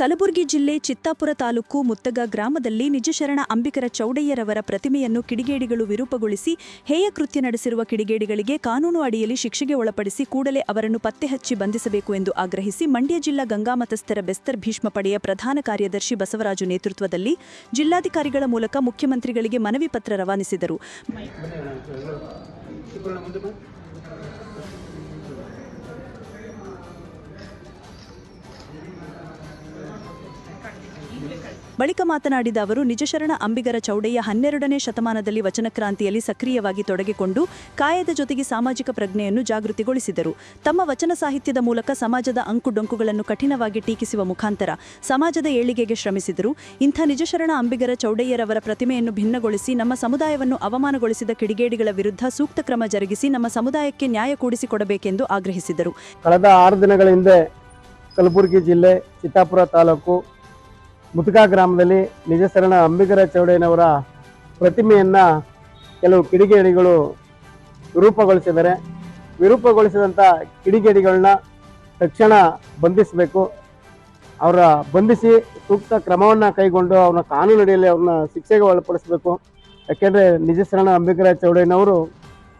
ಕಲಬುರಗಿ ಜಿಲ್ಲೆ ಚಿತ್ತಾಪುರ ತಾಲೂಕು ಮುತ್ತಗ ಗ್ರಾಮದಲ್ಲಿ ನಿಜಶರಣ ಅಂಬಿಕರ ಚೌಡಯ್ಯರವರ ಪ್ರತಿಮೆಯನ್ನು ಕಿಡಿಗೇಡಿಗಳು ವಿರೂಪಗೊಳಿಸಿ ಹೇಯ ಕೃತ್ಯ ನಡೆಸಿರುವ ಕಿಡಿಗೇಡಿಗಳಿಗೆ ಕಾನೂನು ಅಡಿಯಲ್ಲಿ ಶಿಕ್ಷೆಗೆ ಒಳಪಡಿಸಿ ಕೂಡಲೇ ಅವರನ್ನು ಪತ್ತೆ ಹಚ್ಚಿ ಬಂಧಿಸಬೇಕು ಎಂದು ಆಗ್ರಹಿಸಿ ಮಂಡ್ಯ ಜಿಲ್ಲಾ ಗಂಗಾಮತಸ್ಥರ ಬೆಸ್ತರ್ ಭೀಷ್ಮ ಪಡೆಯ ಪ್ರಧಾನ ಕಾರ್ಯದರ್ಶಿ ಬಸವರಾಜು ನೇತೃತ್ವದಲ್ಲಿ ಜಿಲ್ಲಾಧಿಕಾರಿಗಳ ಮೂಲಕ ಮುಖ್ಯಮಂತ್ರಿಗಳಿಗೆ ಮನವಿ ಪತ್ರ ರವಾನಿಸಿದರು. ಬಳಿಕ ಮಾತನಾಡಿದ ಅವರು, ನಿಜಶರಣ ಅಂಬಿಗರ ಚೌಡಯ್ಯ ಹನ್ನೆರಡನೇ ಶತಮಾನದಲ್ಲಿ ವಚನಕ್ರಾಂತಿಯಲ್ಲಿ ಸಕ್ರಿಯವಾಗಿ ತೊಡಗಿಕೊಂಡು ಕಾಯದ ಜೊತೆಗೆ ಸಾಮಾಜಿಕ ಪ್ರಜ್ಞೆಯನ್ನು ಜಾಗೃತಿಗೊಳಿಸಿದರು. ತಮ್ಮ ವಚನ ಸಾಹಿತ್ಯದ ಮೂಲಕ ಸಮಾಜದ ಅಂಕುಡೊಂಕುಗಳನ್ನು ಕಠಿಣವಾಗಿ ಟೀಕಿಸುವ ಮುಖಾಂತರ ಸಮಾಜದ ಏಳಿಗೆಗೆ ಶ್ರಮಿಸಿದರು. ಇಂಥ ನಿಜಶರಣ ಅಂಬಿಗರ ಚೌಡಯ್ಯರವರ ಪ್ರತಿಮೆಯನ್ನು ಭಿನ್ನಗೊಳಿಸಿ ನಮ್ಮ ಸಮುದಾಯವನ್ನು ಅವಮಾನಗೊಳಿಸಿದ ಕಿಡಿಗೇಡಿಗಳ ವಿರುದ್ಧ ಸೂಕ್ತ ಕ್ರಮ ಜರುಗಿಸಿ ನಮ್ಮ ಸಮುದಾಯಕ್ಕೆ ನ್ಯಾಯ ಕೂಡಿಸಿಕೊಡಬೇಕೆಂದು ಆಗ್ರಹಿಸಿದರು. ಕಳೆದ ಆರು ದಿನಗಳ ಹಿಂದೆ ಕಲಬುರಗಿ ಜಿಲ್ಲೆ ಚಿತ್ತಾಪುರ ತಾಲೂಕು ಮುತುಕಾ ಗ್ರಾಮದಲ್ಲಿ ನಿಜಶರಣ ಅಂಬಿಗರ ಚೌಡಯ್ಯನವರ ಪ್ರತಿಮೆಯನ್ನು ಕೆಲವು ಕಿಡಿಗೇಡಿಗಳು ವಿರೂಪಗೊಳಿಸಿದ್ದಾರೆ. ವಿರೂಪಗೊಳಿಸಿದಂಥ ಕಿಡಿಗೇಡಿಗಳನ್ನ ತಕ್ಷಣ ಬಂಧಿಸಬೇಕು. ಅವರ ಬಂಧಿಸಿ ಸೂಕ್ತ ಕ್ರಮವನ್ನು ಕೈಗೊಂಡು ಅವನ ಕಾನೂನು ಅಡಿಯಲ್ಲಿ ಅವ್ರನ್ನ ಶಿಕ್ಷೆಗೆ ಒಳಪಡಿಸಬೇಕು. ಯಾಕೆಂದರೆ ನಿಜಶರಣ ಅಂಬಿಗರ ಚೌಡಯ್ಯನವರು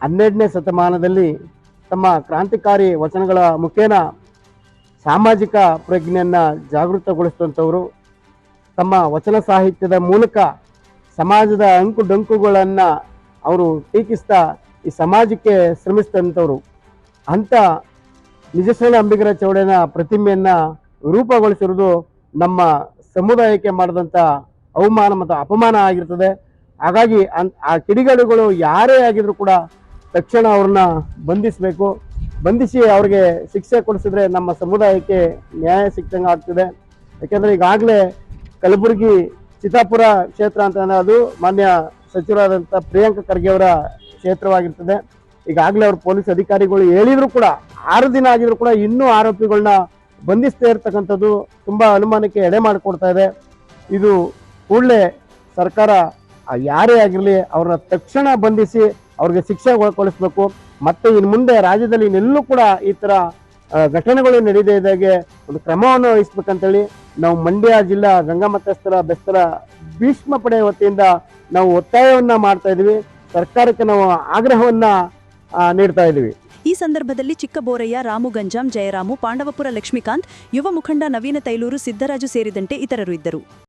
ಹನ್ನೆರಡನೇ ಶತಮಾನದಲ್ಲಿ ತಮ್ಮ ಕ್ರಾಂತಿಕಾರಿ ವಚನಗಳ ಮುಖೇನ ಸಾಮಾಜಿಕ ಪ್ರಜ್ಞೆಯನ್ನು ಜಾಗೃತಗೊಳಿಸಿದಂಥವರು. ತಮ್ಮ ವಚನ ಸಾಹಿತ್ಯದ ಮೂಲಕ ಸಮಾಜದ ಅಂಕು ಡೊಂಕುಗಳನ್ನು ಅವರು ಟೀಕಿಸ್ತಾ ಈ ಸಮಾಜಕ್ಕೆ ಶ್ರಮಿಸಿದಂಥವ್ರು. ಅಂಥ ನಿಜಶರಣ ಅಂಬಿಗರ ಚೌಡನ ಪ್ರತಿಮೆಯನ್ನು ರೂಪಗೊಳಿಸಿರುವುದು ನಮ್ಮ ಸಮುದಾಯಕ್ಕೆ ಮಾಡಿದಂಥ ಅವಮಾನ ಮತ್ತು ಅಪಮಾನ ಆಗಿರ್ತದೆ. ಹಾಗಾಗಿ ಅನ್, ಆ ಕಿಡಿಗಾಡುಗಳು ಯಾರೇ ಆಗಿದ್ರು ಕೂಡ ತಕ್ಷಣ ಅವ್ರನ್ನ ಬಂಧಿಸಬೇಕು. ಬಂಧಿಸಿ ಅವ್ರಿಗೆ ಶಿಕ್ಷೆ ಕೊಡಿಸಿದ್ರೆ ನಮ್ಮ ಸಮುದಾಯಕ್ಕೆ ನ್ಯಾಯ ಸಿಕ್ಕಂಗೆ ಆಗ್ತದೆ. ಯಾಕೆಂದರೆ ಈಗಾಗಲೇ ಕಲಬುರಗಿ ಚಿತ್ತಾಪುರ ಕ್ಷೇತ್ರ ಅಂತ ಅದು ಮಾನ್ಯ ಸಚಿವರಾದಂಥ ಪ್ರಿಯಾಂಕ ಖರ್ಗೆ ಅವರ ಕ್ಷೇತ್ರವಾಗಿರ್ತದೆ. ಈಗಾಗಲೇ ಅವರು ಪೊಲೀಸ್ ಅಧಿಕಾರಿಗಳು ಹೇಳಿದ್ರು ಕೂಡ ಆರು ದಿನ ಆಗಿದ್ರು ಕೂಡ ಇನ್ನೂ ಆರೋಪಿಗಳನ್ನ ಬಂಧಿಸ್ತೇ ಇರ್ತಕ್ಕಂಥದ್ದು ತುಂಬಾ ಅನುಮಾನಕ್ಕೆ ಎಡೆ ಮಾಡಿಕೊಡ್ತಾ ಇದೆ. ಇದು ಕೂಡಲೇ ಸರ್ಕಾರ ಯಾರೇ ಆಗಿರಲಿ ಅವ್ರನ್ನ ತಕ್ಷಣ ಬಂಧಿಸಿ ಅವ್ರಿಗೆ ಶಿಕ್ಷೆ ಒಳಕೊಳಿಸ್ಬೇಕು ಮತ್ತೆ ಇನ್ನು ಮುಂದೆ ರಾಜ್ಯದಲ್ಲಿ ಇನ್ನೆಲ್ಲೂ ಕೂಡ ಈ ಆ, ಘಟನೆಗಳು ನಡೀದೇ ಇದ್ದಾಗೆ ಒಂದು ಕ್ರಮವನ್ನು ವಹಿಸ್ಬೇಕಂತೇಳಿ ನಾವು ಮಂಡ್ಯ ಜಿಲ್ಲಾ ರಂಗಮತಸ್ಥರ ಬೆಸ್ತರ ಭೀಷ್ಮ ಪಡೆ ವತಿಯಿಂದ ನಾವು ಒತ್ತಾಯವನ್ನ ಮಾಡ್ತಾ ಇದೀವಿ ಸರ್ಕಾರಕ್ಕೆ ನಾವು ಆಗ್ರಹವನ್ನ ನೀಡ್ತಾ ಇದೀವಿ ಈ ಸಂದರ್ಭದಲ್ಲಿ ಚಿಕ್ಕಬೋರಯ್ಯ, ರಾಮು ಗಂಜಾಂ, ಜಯರಾಮು, ಪಾಂಡವಪುರ ಲಕ್ಷ್ಮೀಕಾಂತ್, ಯುವ ಮುಖಂಡ ನವೀನ ತೈಲೂರು ಸಿದ್ದರಾಜು ಸೇರಿದಂತೆ ಇತರರು ಇದ್ದರು.